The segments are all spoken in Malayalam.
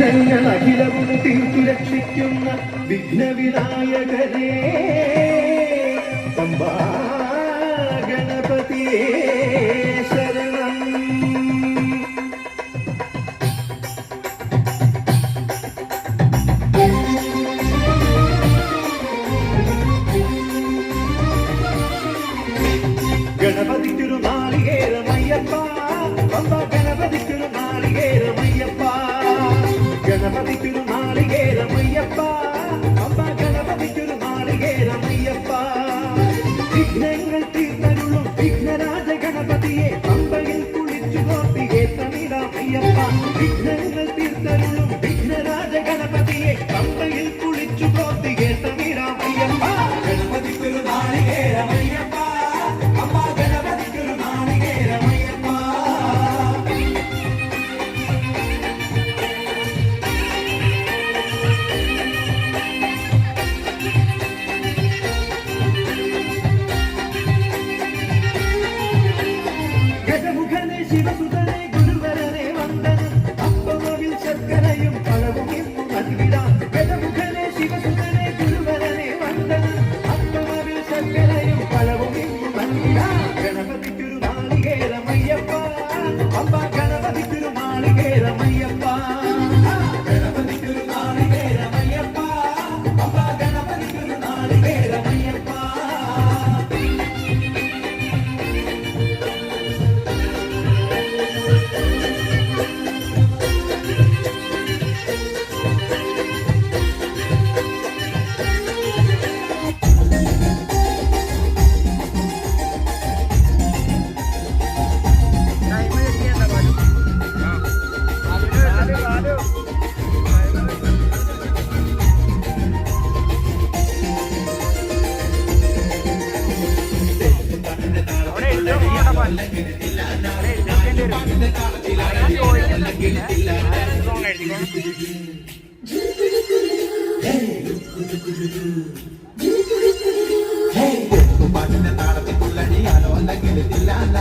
വിഘ്നങ്ങൾ അഖിലവും തീർത്തു രക്ഷിക്കുന്ന വിഘ്നവിനായകനെ പമ്പാ ഗണപതിയേ ശരണം. Ganapathi Big you. പാട്ടിന്റെ താളത്തിൽ പുള്ളടിയാലോ അല്ലെങ്കിൽ തില്ലാല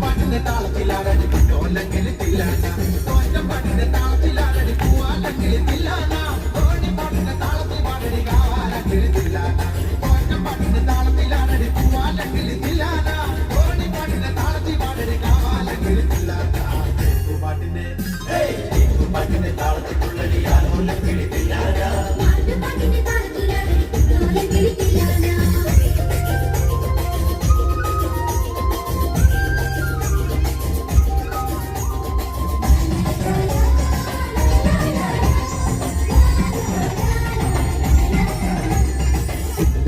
പാട്ടിന്റെ താളത്തിലാടടി കിട്ടോ അല്ലെങ്കിൽ തില്ലാല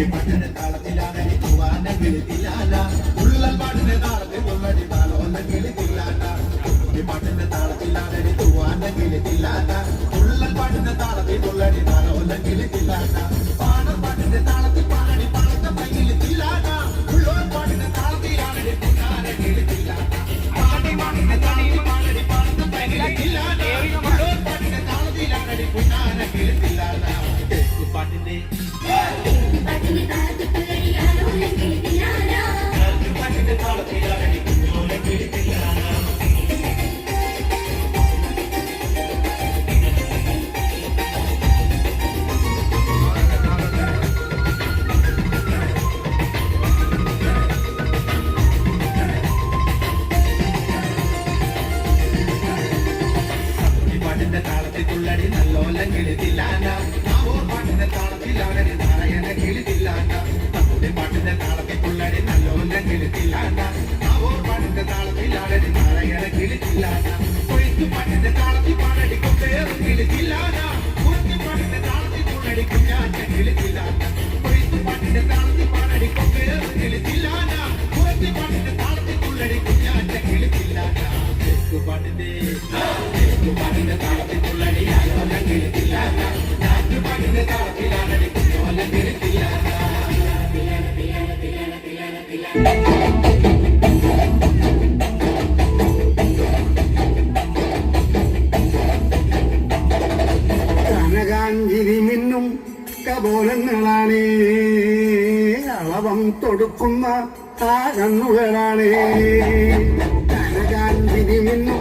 ഒറ്റപ്പെട്ട താളത്തിലാണ് പോവാന കിളിത്തില്ലാല ഉള്ളൽ പാട്ടിന്റെ താളത്തിൽ കൊള്ളടി താളോന്ന കിളിത്തില്ലാത്ത ഒറ്റപ്പാട്ടിന്റെ താളത്തിലാണ് പോവാന കിളിത്തില്ലാത്ത ഉള്ളൽ പാട്ടിന്റെ താളത്തിൽ കൊള്ളടി താളോന്ന കിളിത്തില്ലാത്ത ഉള്ളടി നല്ലോന്റെ കിളിത്തില്ലാണ്ട അവർ പണിന്റെ താളത്തിലാടടി നാളെ കിളിത്തില്ലാണ്ട കൊയ്ത്തു പണിന്റെ താളത്തിൽ പാടടി കൊണ്ടേറും കിളിത്തില്ലാണ്ട കുറച്ച് താളത്തിൽ കൊണ്ടടി കുഞ്ഞാറ്റ കിളിത്തില്ല കനകാഞ്ചിരി മിന്നും കബോലങ്ങളാണേ അളവം തൊടുക്കുന്ന ആ കണ്ണുകളാണേ. കനകാഞ്ചിരി മിന്നും